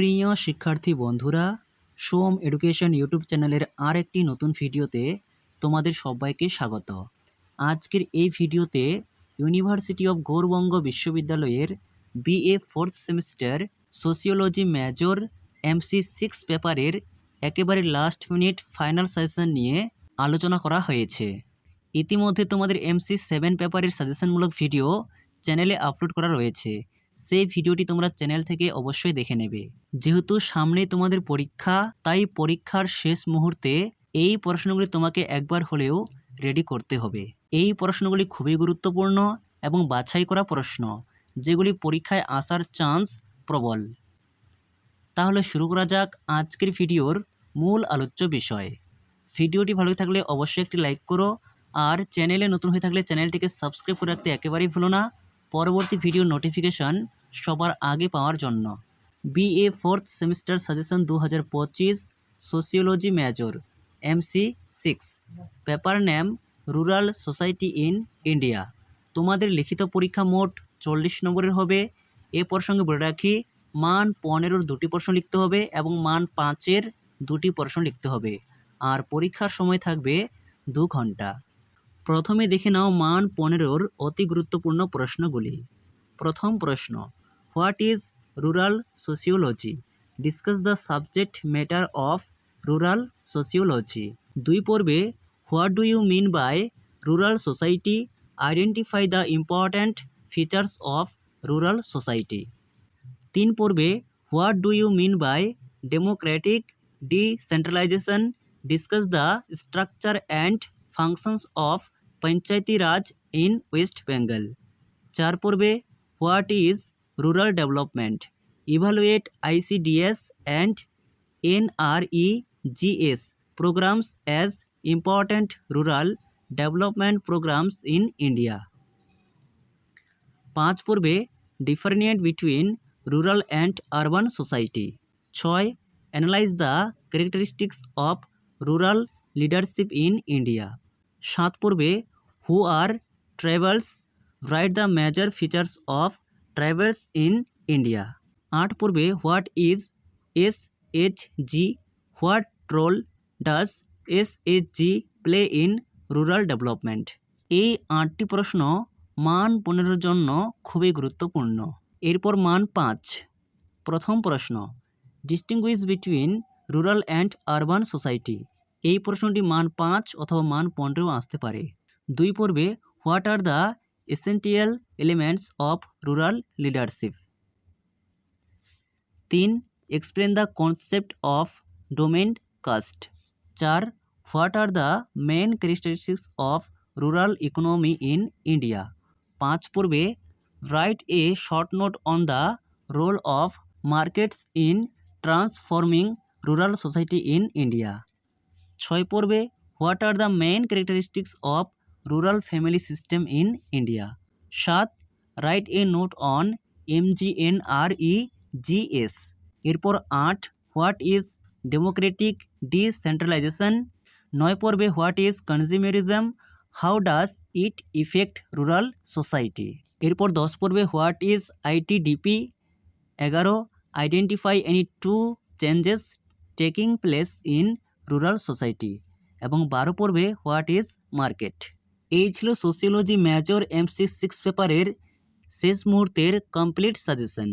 প্রিয় শিক্ষার্থী বন্ধুরা, সোম এডুকেশন ইউটিউব চ্যানেলের আর একটি নতুন ভিডিওতে তোমাদের সবাইকে স্বাগত। আজকের এই ভিডিওতে ইউনিভার্সিটি অফ গৌরবঙ্গ বিশ্ববিদ্যালয়ের BA fourth semester sociology major MC six পেপারের একেবারে লাস্ট মিনিট ফাইনাল সাজেশন নিয়ে আলোচনা করা হয়েছে। ইতিমধ্যে তোমাদের এমসি সেভেন পেপারের সাজেশনমূলক ভিডিও চ্যানেলে আপলোড করা রয়েছে। সেই ভিডিওটি তোমরা চ্যানেল থেকে অবশ্যই দেখে নেবে। যেহেতু সামনে তোমাদের পরীক্ষা, তাই পরীক্ষার শেষ মুহূর্তে এই প্রশ্নগুলি তোমাকে একবার হলেও রেডি করতে হবে। এই প্রশ্নগুলি খুবই গুরুত্বপূর্ণ এবং বাছাই করা প্রশ্ন, যেগুলি পরীক্ষায় আসার চান্স প্রবল। তাহলে শুরু করা যাক আজকের ভিডিওর মূল আলোচ্য বিষয়। ভিডিওটি ভালো থাকলে অবশ্যই একটি লাইক করো, আর চ্যানেলে নতুন হয়ে থাকলে চ্যানেলটিকে সাবস্ক্রাইব করে রাখতে একেবারেই ভুলো না। পরবর্তী ভিডিও নোটিফিকেশন সবার আগে পাওয়ার জন্য। বিএ ফোর্থ সেমিস্টার সাজেশন দু হাজার পঁচিশ sociology major MC six paper name rural society in India তোমাদের লিখিত পরীক্ষা মোট চল্লিশ নম্বরের হবে। এ প্রসঙ্গে বলে রাখি, মান পনেরোর দুটি প্রশ্ন লিখতে হবে এবং মান পাঁচের দুটি প্রশ্ন লিখতে হবে। আর পরীক্ষার সময় থাকবে দু ঘণ্টা। প্রথমে দেখে নাও মান পনেরোর অতি গুরুত্বপূর্ণ প্রশ্নগুলি। প্রথম প্রশ্ন, what is rural sociology? Discuss the subject matter of rural sociology. দুই পর্বে, what do you mean by rural society? Identify the important features of rural society. তিন পর্বে, what do you mean by democratic decentralization? Discuss the structure and functions of Panchayati Raj in West Bengal চার পর্বে what is rural development evaluate ICDS and NREGS programs as important rural development programs in India. পাঁচ পর্বে different between rural and urban society ছয় analyse the characteristics of rural leadership in India সাত পর্বে who are tribals write the major features of tribals in India আট পর্বে what is S H G what role does S H G play in rural development এই আটটি প্রশ্ন মান পনেরোর জন্য খুবই গুরুত্বপূর্ণ। এরপর মান পাঁচ। প্রথম প্রশ্ন distinguish between rural and urban society এই প্রশ্নটি মান পাঁচ অথবা মান পনেরো আসতে পারে। দুই পর্বে, what are the essential elements of rural leadership? তিন explain the concept of domain caste. চার, what are the main characteristics of rural economy in India? পাঁচ পূর্বে, write a short note on the role of markets in transforming rural society in India. ছয় পর্বে what are the main characteristics of rural family system in India. সাত, write a note on MGNRE GS এরপর আট, what is democratic decentralisation? নয় পর্বে what is consumerism? How does it effect rural society? এরপর দশ পর্বে হোয়াট ইজ আইটিডিপি এগারো, identify any two changes taking place in rural society এবং বারো পর্বে হোয়াট ইজ মার্কেট এই ছিল সোসিওলজি মেজর এমসি সিক্স পেপারের শেষ মুহূর্তের কমপ্লিট সাজেশন